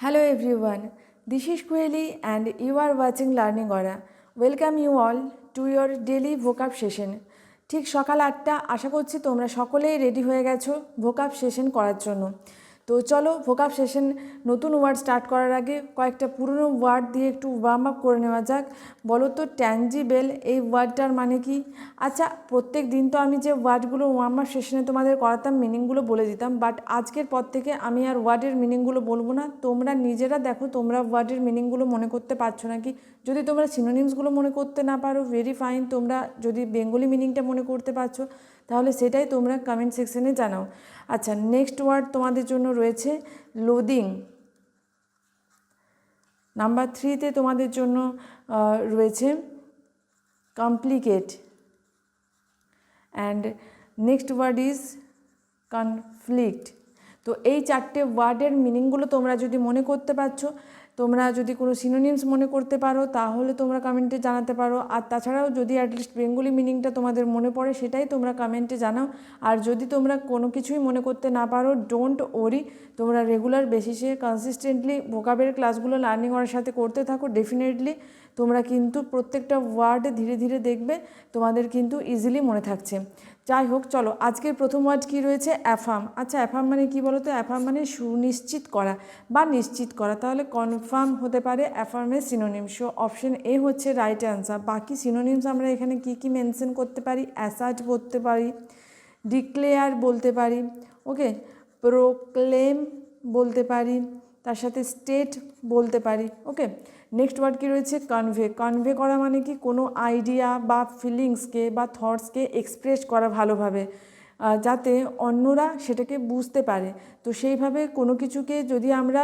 Hello everyone, this is Kueli and you are watching Learning Aura. Welcome you all to your daily vocab session. ঠিক সকাল আটটা আশা করছি তোমরা সকলেই ready হয়ে গেছো ভোকাপ সেশন করার জন্য তো চলো ভোকাপ সেশন নতুন ওয়ার্ড স্টার্ট করার আগে কয়েকটা পুরনো ওয়ার্ড দিয়ে একটু ওয়ার্ম আপ করে নেওয়া যাক। বলো তো ট্যাঞ্জিবেল এই ওয়ার্ডটার মানে কি? আচ্ছা প্রত্যেক দিন তো আমি যে ওয়ার্ডগুলো ওয়ার্ম আপ সেশনে তোমাদের করাতাম মিনিংগুলো বলে দিতাম বাট আজকের পর থেকে আমি আর ওয়ার্ডের মিনিংগুলো বলব না। তোমরা নিজেরা দেখো, তোমরা ওয়ার্ডের মিনিংগুলো মনে করতে পারছ নাকি যদি তোমরা সিনোনিমসগুলো মনে করতে না পারো ভেরি ফাইন তোমরা যদি বেঙ্গলি মিনিংটা মনে করতে পারছ তাহলে সেটাই তোমরা কমেন্ট সেকশনে জানাও। আচ্ছা নেক্সট ওয়ার্ড তোমাদের জন্য রয়েছে লোদিং নাম্বার থ্রিতে তোমাদের জন্য রয়েছে complicate and next word is conflict তো এই চারটে ওয়ার্ডের মিনিংগুলো তোমরা যদি মনে করতে পারছ তোমরা যদি কোনো সিনোনিমস মনে করতে পারো, তাহলে তোমরা কমেন্টে জানাতে পারো। আর তাছাড়াও যদি অ্যাটলিস্ট বেঙ্গলি মিনিংটা তোমাদের মনে পড়ে, সেটাই তোমরা কমেন্টে জানাও। আর যদি তোমরা কোনো কিছুই মনে করতে না পারো ডোন্ট ওরি তোমরা রেগুলার বেসিসে কনসিস্টেন্টলি ভোকাবের ক্লাসগুলো লার্নিং করার সাথে করতে থাকো। ডেফিনেটলি তোমরা কিন্তু প্রত্যেকটা ওয়ার্ড ধীরে ধীরে দেখবে, তোমাদের কিন্তু ইজিলি মনে থাকছে। যাই হোক, চলো, আজকের প্রথম ওয়ার্ড কি রয়েছে? অ্যাফার্ম আচ্ছা অ্যাফার্ম মানে কি বলো তো অ্যাফার্ম মানে সুনিশ্চিত করা বা নিশ্চিত করা। তাহলে কনফার্ম হতে পারে অ্যাফার্মের সিনোনিম সো অপশন এ হচ্ছে রাইট অ্যান্সার বাকি সিনোনিমস আমরা এখানে কি কি মেনশন করতে পারি? অ্যাসার্ট বলতে পারি ডিক্লেয়ার বলতে পারি ওকে প্রোক্লেম বলতে পারি তার সাথে স্টেট বলতে পারি ওকে নেক্সট ওয়ার্ড কি রয়েছে? কনভে কনভে করা মানে কি? কোনো আইডিয়া বা ফিলিংসকে বা থটসকে এক্সপ্রেস করা ভালোভাবে যাতে অন্যরা সেটাকে বুঝতে পারে। তো সেইভাবে কোনো কিছুকে যদি আমরা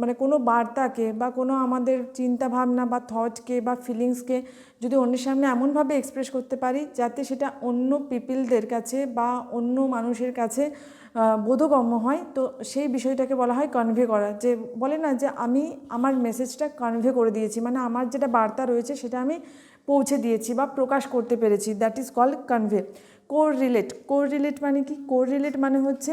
মানে কোনো বার্তাকে বা কোনো আমাদের চিন্তা ভাবনা বা থটকে বা ফিলিংসকে যদি অন্যের সামনে এমনভাবে এক্সপ্রেস করতে পারি, যাতে সেটা অন্য পিপিলদের কাছে বা অন্য মানুষের কাছে বোধগম্য হয়। তো সেই বিষয়টাকে বলা হয় কনভে করা। যে বলে না যে আমি আমার মেসেজটা কনভে করে দিয়েছি। মানে আমার যেটা বার্তা রয়েছে সেটা আমি পৌঁছে দিয়েছি বা প্রকাশ করতে পেরেছি। That is call convey correlate correlate মানে কি? কোর রিলেট মানে হচ্ছে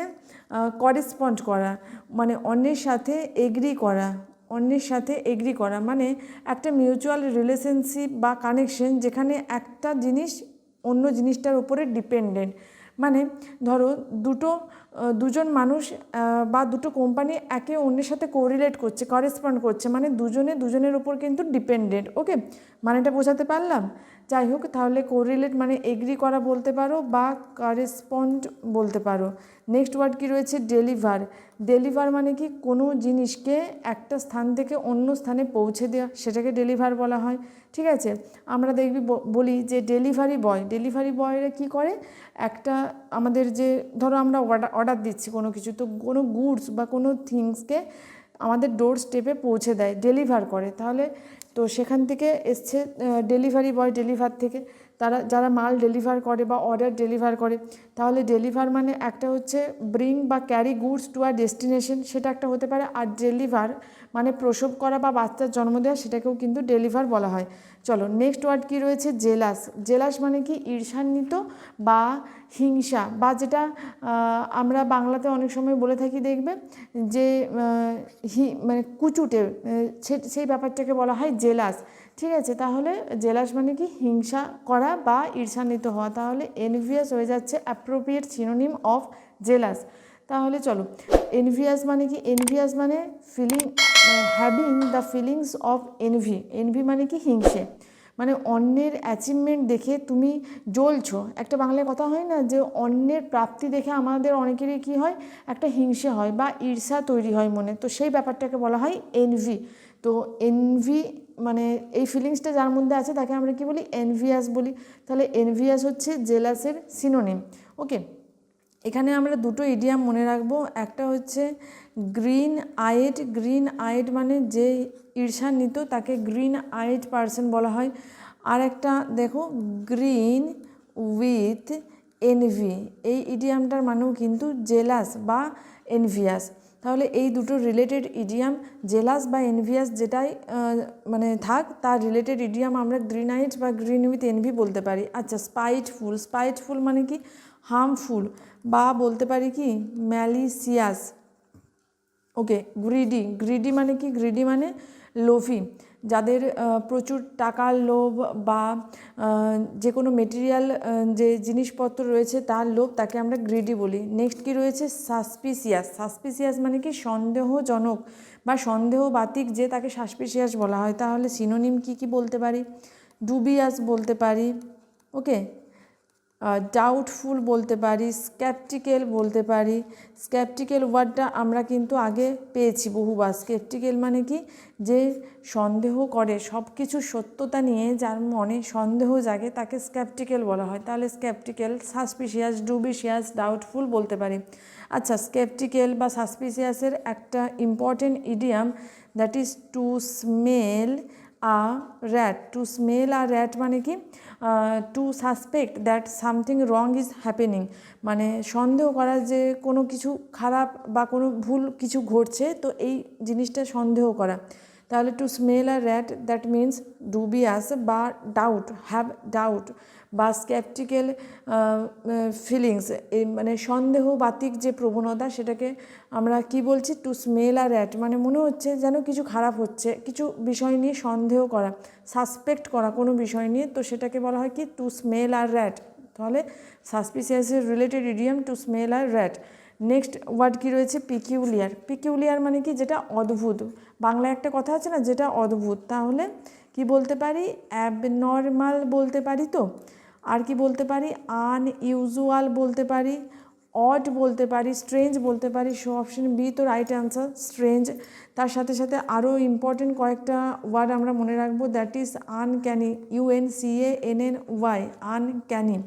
করেসপন্ড করা। মানে অন্যের সাথে এগ্রি করা। অন্যের সাথে এগ্রি করা। মানে একটা মিউচুয়াল রিলেশনশিপ বা কানেকশন যেখানে একটা জিনিস অন্য জিনিসটার উপরে ডিপেন্ডেন্ট মানে ধরো দুটো দুজন মানুষ বা দুটো কোম্পানি একে অন্যের সাথে কোরিলেট করছে করেসপন্ড করছে মানে দুজনে দুজনের উপর কিন্তু ডিপেন্ডেন্ট ওকে মানেটা বোঝাতে পারলাম? যাই হোক, তাহলে কোরিলেট মানে এগ্রি করা বলতে পারো বা করেসপন্ড বলতে পারো। নেক্সট ওয়ার্ড কি রয়েছে? ডেলিভার ডেলিভার মানে কি কোনো জিনিসকে একটা স্থান থেকে অন্য স্থানে পৌঁছে দেওয়া, সেটাকে ডেলিভার বলা হয়। ঠিক আছে? আমরা দেখবি বলি যে ডেলিভারি বয় ডেলিভারি বয়রা কি করে? একটা আমাদের যে, ধরো আমরা অর্ডার অর্ডার দিচ্ছি কোনো কিছু, তো কোনো গুডস বা কোনো থিংসকে আমাদের ডোর স্টেপে পৌঁছে দেয় ডেলিভার করে। তাহলে তো সেখান থেকে এসছে ডেলিভারি বয় ডেলিভার থেকে। তারা, যারা মাল ডেলিভার করে বা অর্ডার ডেলিভার করে, তাহলে ডেলিভার মানে একটা হচ্ছে ব্রিং বা ক্যারি গুডস টু আর ডেস্টিনেশন সেটা একটা হতে পারে, আর ডেলিভার মানে প্রসব করা বা বাচ্চার জন্ম দেওয়া সেটাকেও কিন্তু ডেলিভার বলা হয়। চলো নেক্সট ওয়ার্ড কি রয়েছে? জেলাস জেলাস মানে কি? ঈর্ষান্বিত বা হিংসা বা যেটা আমরা বাংলাতে অনেক সময় বলে থাকি, দেখবে যে হি মানে কুচুটে সেই ব্যাপারটাকে বলা হয় জেলাস ঠিক আছে? তাহলে জেলাস মানে কি? হিংসা করা বা ঈর্ষান্বিত হওয়া। তাহলে এনভিয়াস হয়ে যাচ্ছে অ্যাপ্রোপ্রিয়েট সিনোনিম অফ জেলাস তাহলে চলো এনভিয়াস মানে কি? এনভিয়াস মানে feeling having the feelings of envy envy মানে কি? হিংসে। মানে অন্যের অ্যাচিভমেন্ট দেখে তুমি জ্বলছো। একটা বাংলায় কথা হয় না যে অন্যের প্রাপ্তি দেখে আমাদের অনেকেরই কি হয়? একটা হিংসে হয় বা ঈর্ষা তৈরি হয় মনে। তো সেই ব্যাপারটাকে বলা হয় এনভি তো এনভি মানে এই ফিলিংসটা যার মধ্যে আছে তাকে আমরা কি বলি? এনভিয়াস বলি। তাহলে এনভিয়াস হচ্ছে জেলাসের সিনোনিম ওকে এখানে আমরা দুটো ইডিয়াম মনে রাখব। একটা হচ্ছে গ্রিন আইড গ্রিন আইড মানে যে ঈর্ষান্বিত তাকে গ্রিন আইড পার্সন বলা হয়। আর একটা দেখো গ্রিন উইথ এনভি এই ইডিয়ামটার মানেও কিন্তু জেলাস বা এনভিয়াস তাহলে এই দুটো রিলেটেড ইডিয়াম জেলাস বা এনভিয়াস যেটাই মানে থাক, তার রিলেটেড ইডিয়াম আমরা গ্রিন আইট বা গ্রিন উইথ এনভি বলতে পারি। আচ্ছা স্পাইটফুল স্পাইটফুল মানে কি? হার্মফুল বা বলতে পারি কি? ম্যালিসিয়াস ওকে গ্রিডি গ্রিডি মানে কি? গ্রিডি মানে লোভী। যাদের প্রচুর টাকার লোভ বা যে কোনো মেটেরিয়াল যে জিনিসপত্র রয়েছে তার লোভ তাকে আমরা গ্রিডি বলি। নেক্সট কি রয়েছে? সাসপিসিয়াস সাসপিসিয়াস মানে কি? সন্দেহজনক বা সন্দেহবাতিক যে তাকে সাসপিসিয়াস বলা হয়। তাহলে সিনোনিম কি কি বলতে পারি? ডুবিয়াস বলতে পারি। ওকে ডাউটফুল বলতে পারি স্ক্যাপটিক্যাল বলতে পারি। স্ক্যাপটিক্যাল ওয়ার্ডটা আমরা কিন্তু আগে পেয়েছি বহুবার। স্ক্যাপটিক্যাল মানে কি? যে সন্দেহ করে সব কিছু সত্যতা নিয়ে যার মনে সন্দেহ জাগে, তাকে স্ক্যাপটিক্যাল বলা হয়। তাহলে স্ক্যাপটিক্যাল সাসপিসিয়াস ডুবিশিয়াস ডাউটফুল বলতে পারি। আচ্ছা স্ক্যাপটিক্যাল বা সাসপিসিয়াসের একটা important idiom that is to smell a rat to smell a rat মানে কি? To suspect that something wrong is happening মানে সন্দেহ করা যে কোনো কিছু খারাপ বা কোনো ভুল কিছু ঘটছে, তো এই জিনিসটা সন্দেহ করা। তাহলে to smell a rat that means dubious বা ডাউট হ্যাভ ডাউট বা স্ক্যাপটিক্যাল ফিলিংস এই মানে সন্দেহবাতিক যে প্রবণতা সেটাকে আমরা কি বলছি? টু স্মেল আর র্যাট মানে মনে হচ্ছে যেন কিছু খারাপ হচ্ছে, কিছু বিষয় নিয়ে সন্দেহ করা সাসপেক্ট করা কোনো বিষয় নিয়ে, তো সেটাকে বলা হয় কি? টু স্মেল আর র্যাট তাহলে সাসপিসিয়াসের related idiom to smell a rat next word কী রয়েছে? পিকিউলিয়ার পিকিউলিয়ার মানে কি? যেটা অদ্ভুত। বাংলায় একটা কথা আছে না, যেটা অদ্ভুত। তাহলে কি বলতে পারি? অ্যাবনর্মাল বলতে পারি তো? আর কি বলতে পারি? আনইউজুয়াল বলতে পারি? অড বলতে পারি? স্ট্রেঞ্জ বলতে পারি? সো অপশন বি তো রাইট অ্যান্সার স্ট্রেঞ্জ তার সাথে সাথে আরও ইম্পর্টেন্ট কয়েকটা ওয়ার্ড আমরা মনে রাখব that is uncanny U N C A N N Y uncanny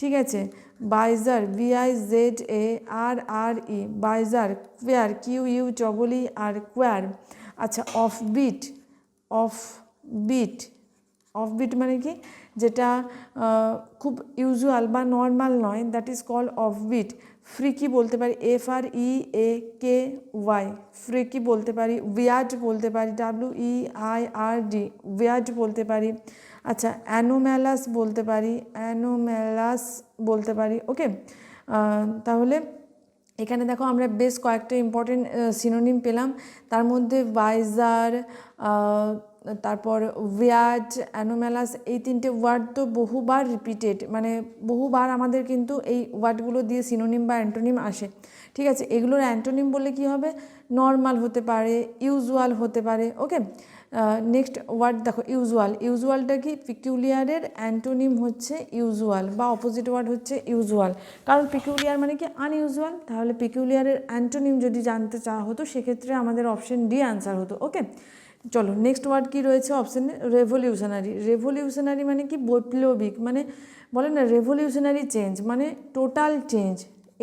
ঠিক আছে? বাইজার বিআই জেড এ আর আর E bizarre queer Q U double আর কোয়ার আচ্ছা off beat off beat off beat মানে কি? যেটা খুব ইউজুয়াল বা নর্মাল নয় that is called off beat freaky বলতে পারি F R E A K Y freaky বলতে পারি উইয়ার্ড বলতে পারি W E I R D weird বলতে পারি। আচ্ছা অ্যানোম্যালাস বলতে পারি অ্যানোম্যালাস বলতে পারি ওকে তাহলে এখানে দেখো আমরা বেশ কয়েকটা ইম্পর্টেন্ট সিনোনিম পেলাম। তার মধ্যে বাইজার তারপর ওয়ার্ড অ্যানোম্যালাস এই তিনটে ওয়ার্ড তো বহুবার রিপিটেড মানে বহুবার আমাদের কিন্তু এই ওয়ার্ডগুলো দিয়ে সিনোনিম বা অ্যান্টোনিম আসে। ঠিক আছে, এগুলোর অ্যান্টোনিম বলে কি হবে? নর্মাল হতে পারে ইউজুয়াল হতে পারে ওকে নেক্সট ওয়ার্ড দেখো ইউজুয়াল ইউজুয়ালটা কি? পিকিউলিয়ারের অ্যান্টোনিম হচ্ছে ইউজুয়াল বা অপোজিট ওয়ার্ড হচ্ছে ইউজুয়াল কারণ পিকিউলিয়ার মানে কি? আনইউজুয়াল তাহলে পিকিউলিয়ারের অ্যান্টোনিম যদি জানতে চাওয়া হতো, সেক্ষেত্রে আমাদের অপশন ডি অ্যান্সার হতো ওকে চলো নেক্সট ওয়ার্ড কি রয়েছে? অপশানে রেভলিউশনারি রেভলিউশনারি মানে কি? বৈপ্লবিক মানে বলে না রেভলিউশনারি চেঞ্জ মানে total change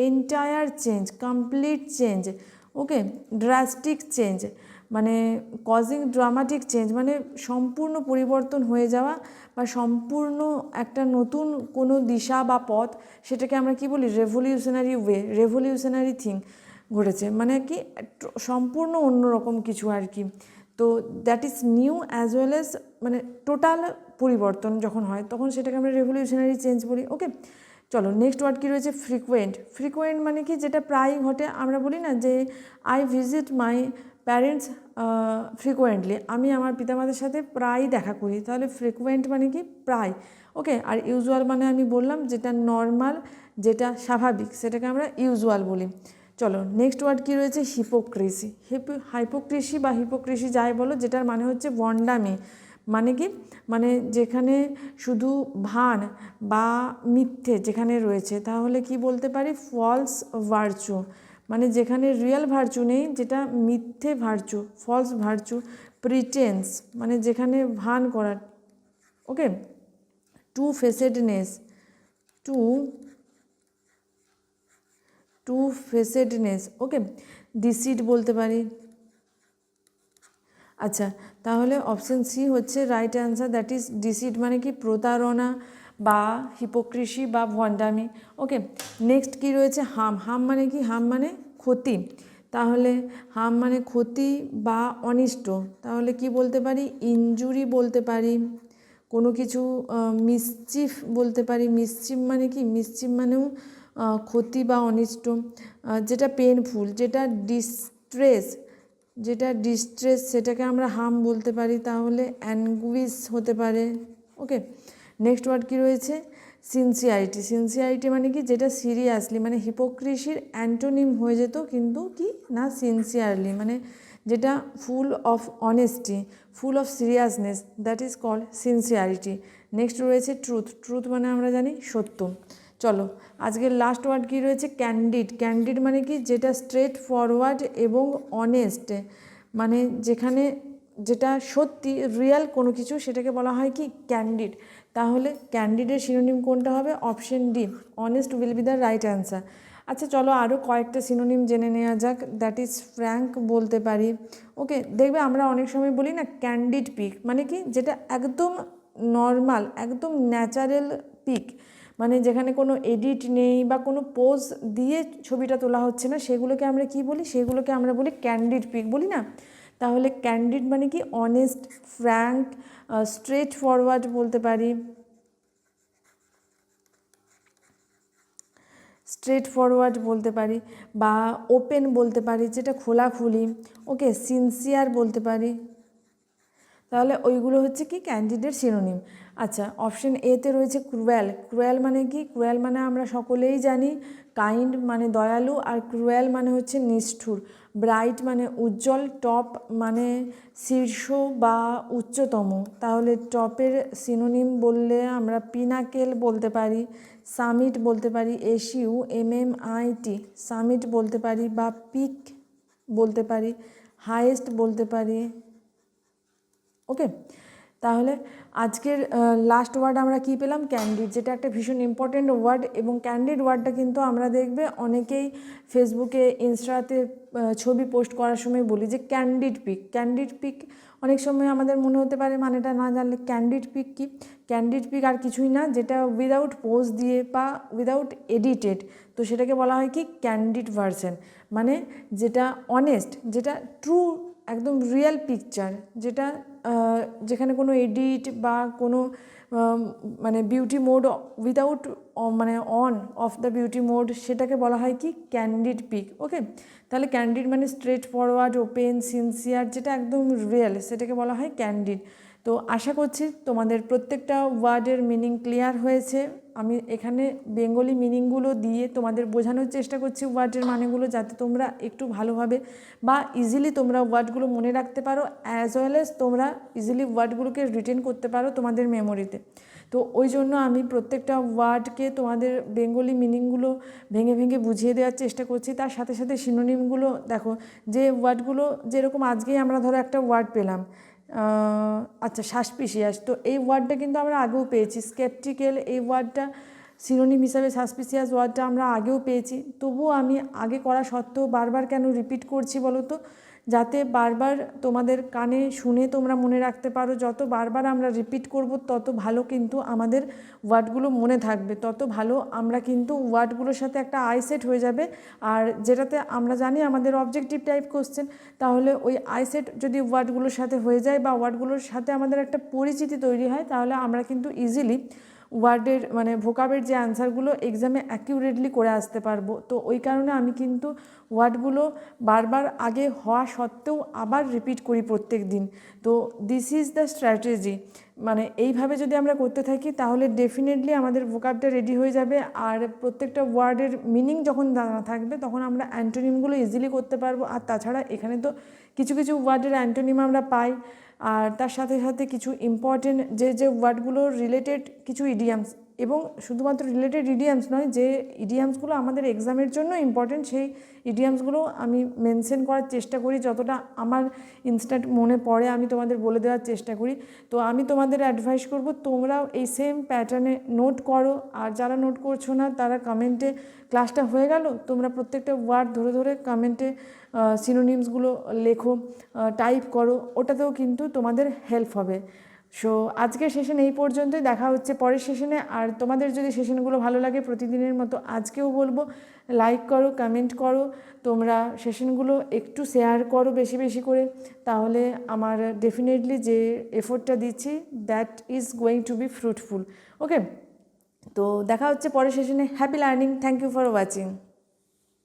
entire change complete change okay drastic change মানে কজিং ড্রামাটিক চেঞ্জ মানে সম্পূর্ণ পরিবর্তন হয়ে যাওয়া বা সম্পূর্ণ একটা নতুন কোনো দিশা বা পথ সেটাকে আমরা কি বলি? রেভলিউশনারি ওয়ে রেভলিউশনারি থিং ঘটেছে। মানে কি? সম্পূর্ণ অন্যরকম কিছু আর কি। তো that is new as well as মানে টোটাল পরিবর্তন যখন হয়, তখন সেটাকে আমরা রেভলিউশনারি চেঞ্জ বলি। ওকে চলো নেক্সট ওয়ার্ড কী রয়েছে? ফ্রিকোয়েন্ট ফ্রিকোয়েন্ট মানে কি? যেটা প্রায় ঘটে, আমরা বলি না যে I visit my parents frequently আমি আমার পিতামাতার সাথে প্রায় দেখা করি। তাহলে ফ্রিকোয়েন্ট মানে কি? প্রায়। ওকে আর ইউজুয়াল মানে আমি বললাম যেটা নর্মাল যেটা স্বাভাবিক, সেটাকে আমরা ইউজুয়াল বলি। চলো নেক্সট ওয়ার্ড কী রয়েছে? হিপোক্রেসি হিপো হাইপোক্রেসি বা হিপোক্রেসি যাই বলো, যেটার মানে হচ্ছে ভণ্ডামি মানে কি? মানে যেখানে শুধু ভান বা মিথ্যে যেখানে রয়েছে, তাহলে কি বলতে পারি? ফলস ভার্চু মানে যেখানে রিয়েল ভার্চু নেই, যেটা মিথ্যে ভার্চু ফলস ভার্চু প্রিটেন্স মানে যেখানে ভান করা okay two facedness two two facedness okay deceit বলতে পারি। আচ্ছা তাহলে অপশন সি হচ্ছে right answer that is deceit মানে কি? প্রতারণা বা হিপোক্রেসি বা ভণ্ডামি ওকে নেক্সট কি রয়েছে? হাম। হাম মানে কি? হাম মানে ক্ষতি। তাহলে হাম মানে ক্ষতি বা অনিষ্ট। তাহলে কি বলতে পারি? ইনজুরি বলতে পারি। কোনো কিছু মিসচিফ বলতে পারি। মিসচিফ মানে কি? মিসচিফ মানেও ক্ষতি বা অনিষ্ট যেটা পেনফুল যেটা ডিস্ট্রেস যেটা ডিস্ট্রেস সেটাকে আমরা হাম বলতে পারি, তাহলে অ্যানগুইস হতে পারে। ওকে নেক্সট ওয়ার্ড কী রয়েছে? সিনসিয়ারিটি সিনসিয়ারিটি মানে কি? যেটা সিরিয়াসলি মানে হিপোক্রিসির অ্যান্টোনিম হয়ে যেত, কিন্তু কি? না সিনসিয়ারলি মানে যেটা full of honesty full of seriousness that is called sincerity next রয়েছে ট্রুথ ট্রুথ মানে আমরা জানি সত্য। চলো, আজকের লাস্ট ওয়ার্ড কী রয়েছে? ক্যান্ডিড ক্যান্ডিড মানে কি? যেটা স্ট্রেট ফরওয়ার্ড এবং অনেস্ট মানে যেখানে যেটা সত্যি রিয়েল কোনো কিছু সেটাকে বলা হয় কি? ক্যান্ডিড তাহলে ক্যান্ডিডের সিনোনিম কোনটা হবে? Option D honest will be the right answer আচ্ছা চলো আরও কয়েকটা সিনোনিম জেনে নেওয়া যাক। দ্যাট ইজ ফ্র্যাঙ্ক বলতে পারি। ওকে দেখবে আমরা অনেক সময় বলি না ক্যান্ডিড পিক মানে কি? যেটা একদম নর্মাল একদম ন্যাচারাল পিক মানে যেখানে কোনো এডিট নেই বা কোনো পোজ দিয়ে ছবিটা তোলা হচ্ছে না, সেগুলোকে আমরা কি বলি? সেগুলোকে আমরা বলি ক্যান্ডিড পিক বলি না? তাহলে ক্যান্ডিড মানে কি? অনেস্ট ফ্র্যাঙ্ক স্ট্রেট ফরওয়ার্ড বলতে পারি। স্ট্রেট ফরওয়ার্ড বলতে পারি বা ওপেন বলতে পারি, যেটা খোলাখুলি। ওকে সিনসিয়ার বলতে পারি। তাহলে ওইগুলো হচ্ছে কি ক্যান্ডিডেট সিনোনিম আচ্ছা অপশন এতে রয়েছে ক্রুয়েল ক্রুয়েল মানে কি? ক্রুয়েল মানে আমরা সকলেই জানি কাইন্ড মানে দয়ালু আর ক্রুয়েল মানে হচ্ছে নিষ্ঠুর। ব্রাইট মানে উজ্জ্বল টপ মানে শীর্ষ বা উচ্চতম। তাহলে টপের সিনোনিম বললে আমরা পিনাকেল বলতে পারি সামিট বলতে পারি S U M M I T summit বলতে পারি বা পিক বলতে পারি হাইয়েস্ট বলতে পারি। ওকে? তাহলে আজকের লাস্ট ওয়ার্ড আমরা কী পেলাম? ক্যান্ডিড যেটা একটা ভীষণ ইম্পর্টেন্ট ওয়ার্ড এবং ক্যান্ডিড ওয়ার্ডটা কিন্তু আমরা দেখবে অনেকেই ফেসবুকে ইনস্টাতে ছবি পোস্ট করার সময় বলি যে ক্যান্ডিড পিক ক্যান্ডিড পিক অনেক সময় আমাদের মনে হতে পারে মানেটা না জানলে ক্যান্ডিড পিক কি? ক্যান্ডিড পিক আর কিছুই না, যেটা উইদাউট পোজ দিয়ে বা উইদাউট এডিটেড তো সেটাকে বলা হয় কি? ক্যান্ডিড ভার্সন মানে যেটা অনেস্ট যেটা ট্রু একদম রিয়েল পিকচার যেটা যেখানে কোনো এডিট বা কোনো মানে বিউটি মোড উইদাউট মানে on off the beauty mode সেটাকে বলা হয় কি? ক্যান্ডিড পিক ওকে তাহলে ক্যান্ডিড মানে স্ট্রেট ফরওয়ার্ড ওপেন সিনসিয়ার যেটা একদম রিয়েল সেটাকে বলা হয় ক্যান্ডিড তো আশা করছি তোমাদের প্রত্যেকটা ওয়ার্ডের মিনিং ক্লিয়ার হয়েছে। আমি এখানে বেঙ্গলি মিনিংগুলো দিয়ে তোমাদের বোঝানোর চেষ্টা করছি ওয়ার্ডের মানেগুলো যাতে তোমরা একটু ভালোভাবে বা ইজিলি তোমরা ওয়ার্ডগুলো মনে রাখতে পারো অ্যাজ ওয়েল এজ তোমরা ইজিলি ওয়ার্ডগুলোকে রিটেন করতে পারো তোমাদের মেমোরিতে তো ওই জন্য আমি প্রত্যেকটা ওয়ার্ডকে তোমাদের বেঙ্গলি মিনিংগুলো ভেঙে ভেঙে বুঝিয়ে দেওয়ার চেষ্টা করছি। তার সাথে সাথে সিনোনিমগুলো দেখো, যে ওয়ার্ডগুলো যেরকম আজকেই আমরা ধরো একটা ওয়ার্ড পেলাম আচ্ছা সাসপিসিয়াস। তো এই ওয়ার্ডটা কিন্তু আমরা আগেও পেয়েছি। স্কেপটিক্যাল এই ওয়ার্ডটা, সিনোনিম হিসাবে সাসপিসিয়াস ওয়ার্ডটা আমরা আগেও পেয়েছি। তবুও আমি আগে করা সত্ত্বেও বারবার কেন রিপিট করছি বলো তো? যাতে বারবার তোমাদের কানে শুনে তোমরা মনে রাখতে পারো, যত বারবার আমরা রিপিট করব, তত ভালো কিন্তু আমাদের ওয়ার্ডগুলো মনে থাকবে, তত ভালো আমরা কিন্তু ওয়ার্ডগুলোর সাথে একটা আইসেট হয়ে যাবে। আর যেটাতে আমরা জানি আমাদের অবজেক্টিভ টাইপ কোশ্চেন তাহলে ওই আইসেট যদি ওয়ার্ডগুলোর সাথে হয়ে যায় বা ওয়ার্ডগুলোর সাথে আমাদের একটা পরিচিতি তৈরি হয়, তাহলে আমরা কিন্তু ইজিলি ওয়ার্ডের মানে ভোকাবের যে অ্যান্সারগুলো এক্সামে অ্যাকিউরেটলি করে আসতে পারব। তো ওই কারণে আমি কিন্তু ওয়ার্ডগুলো বারবার আগে হওয়া সত্ত্বেও আবার রিপিট করি প্রত্যেক দিন। তো দিস ইজ দ্য স্ট্র্যাটেজি মানে এইভাবে যদি আমরা করতে থাকি, তাহলে ডেফিনেটলি আমাদের ভোকাবটা রেডি হয়ে যাবে। আর প্রত্যেকটা ওয়ার্ডের মিনিং যখন জানা থাকবে, তখন আমরা অ্যান্টোনিমগুলো ইজিলি করতে পারব। আর তাছাড়া এখানে তো কিছু কিছু ওয়ার্ডের অ্যান্টোনিম আমরা পাই। আর তার সাথে সাথে কিছু ইম্পর্টেন্ট যে যে ওয়ার্ডগুলো রিলেটেড কিছু ইডিয়ামস এবং শুধুমাত্র রিলেটেড ইডিয়ামস নয়, যে ইডিয়ামসগুলো আমাদের এক্সামের জন্য ইম্পর্টেন্ট সেই ইডিয়ামসগুলো আমি মেনশন করার চেষ্টা করি। যতটা আমার ইনস্ট্যান্ট মনে পড়ে, আমি তোমাদের বলে দেওয়ার চেষ্টা করি। তো আমি তোমাদের অ্যাডভাইস করব, তোমরাও এই সেম প্যাটার্নে নোট করো। আর যারা নোট করছ না, তারা কমেন্টে ক্লাসটা হয়ে গেল, তোমরা প্রত্যেকটা ওয়ার্ড ধরে ধরে কমেন্টে সিনোনিমসগুলো লেখো টাইপ করো, ওটাতেও কিন্তু তোমাদের হেল্প হবে। সো আজকের সেশন এই পর্যন্তই, দেখা হচ্ছে পরের সেশনে আর তোমাদের যদি সেশনগুলো ভালো লাগে, প্রতিদিনের মতো আজকেও বলব লাইক করো কমেন্ট করো, তোমরা সেশনগুলো একটু শেয়ার করো বেশি বেশি করে। তাহলে আমার ডেফিনেটলি যে এফোর্টটা দিচ্ছি that is going to be fruitful okay তো দেখা হচ্ছে পরের সেশনে happy learning thank you for watching